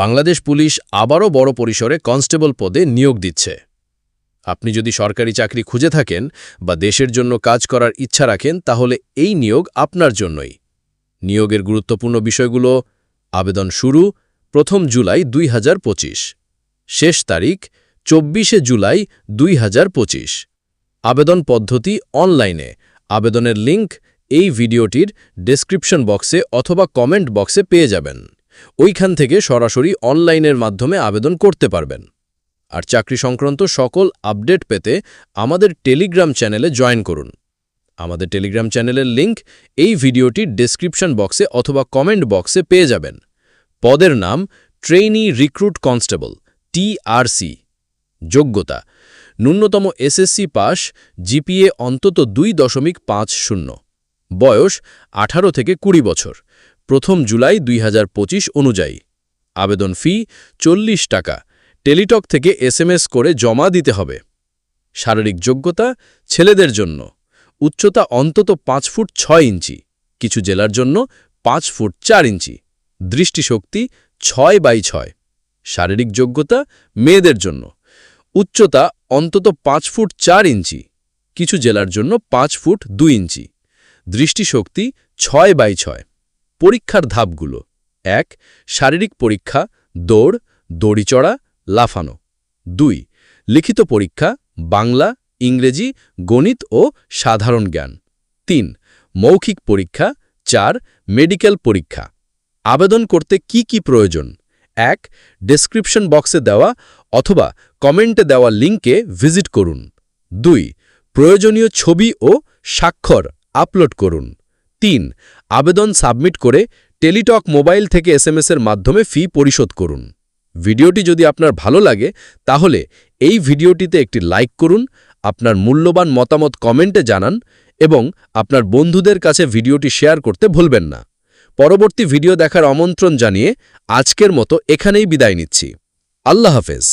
Bangladesh police আবারও বড় পরিসরে কনস্টেবল পদে নিয়োগ দিচ্ছে। আপনি যদি সরকারি চাকরি খুঁজে থাকেন বা দেশের জন্য কাজ করার ইচ্ছা রাখেন, তাহলে এই নিয়োগ আপনার জন্যই। নিয়োগের গুরুত্বপূর্ণ বিষয়গুলো, আবেদন শুরু প্রথম জুলাই দুই হাজার পঁচিশ, শেষ তারিখ চব্বিশে জুলাই দুই হাজার পঁচিশ। আবেদন পদ্ধতি অনলাইনে। আবেদনের লিংক এই ভিডিওটির ডেসক্রিপশন বক্সে অথবা কমেন্ট বক্সে পেয়ে যাবেন। ওইখান থেকে সরাসরি অনলাইনের মাধ্যমে আবেদন করতে পারবেন। আর চাকরি সংক্রান্ত সকল আপডেট পেতে আমাদের টেলিগ্রাম চ্যানেলে জয়েন করুন। আমাদের টেলিগ্রাম চ্যানেলের লিংক এই ভিডিওটির ডেসক্রিপশন বক্সে অথবা কমেন্ট বক্সে পেয়ে যাবেন। পদের নাম ট্রেইনি রিক্রুট কনস্টেবল টিআরসি যোগ্যতা, ন্যূনতম এসএসসি পাস, জিপিএ অন্তত দুই দশমিক পাঁচ শূন্য। বয়স আঠারো থেকে কুড়ি বছর। প্রথম জুলাই দুই হাজার পঁচিশ অনুযায়ী। আবেদন ফি চল্লিশ টাকা। টেলিটক থেকে এসএমএস করে জমা দিতে হবে। শারীরিক যোগ্যতা ছেলেদের জন্য। উচ্চতা অন্তত পাঁচ ফুট ছয় ইঞ্চি। কিছু জেলার জন্য পাঁচ ফুট চার ইঞ্চি। দৃষ্টিশক্তি ছয় বাই ছয়। শারীরিক যোগ্যতা মেয়েদের জন্য। উচ্চতা অন্তত পাঁচ ফুট চার ইঞ্চি। কিছু জেলার জন্য পাঁচ ফুট দুই ইঞ্চি। দৃষ্টিশক্তি ছয় বাই ছয়। পরীক্ষার ধাপগুলো। এক, শারীরিক পরীক্ষা, দৌড় দড়ি চড়া লাফানো। দুই, লিখিত পরীক্ষা, বাংলা, ইংরেজি, গণিত ও সাধারণ জ্ঞান। তিন, মৌখিক পরীক্ষা। চার, মেডিকেল পরীক্ষা। আবেদন করতে কি কি প্রয়োজন? এক, ডেসক্রিপশন বক্সে দেওয়া অথবা কমেন্টে দেওয়া লিঙ্কে ভিজিট করুন। দুই, প্রয়োজনীয় ছবি ও স্বাক্ষর আপলোড করুন। তিন, আবেদন সাবমিট করে টেলিটক মোবাইল থেকে এসএমএসের মাধ্যমে ফি পরিশোধ করুন। ভিডিওটি যদি আপনার ভালো লাগে, তাহলে এই ভিডিওটিতে একটি লাইক করুন, আপনার মূল্যবান মতামত কমেন্টে জানান এবং আপনার বন্ধুদের কাছে ভিডিওটি শেয়ার করতে ভুলবেন না। পরবর্তী ভিডিও দেখার আমন্ত্রণ জানিয়ে আজকের মতো এখানেই বিদায় নিচ্ছি। আল্লাহ হাফেজ।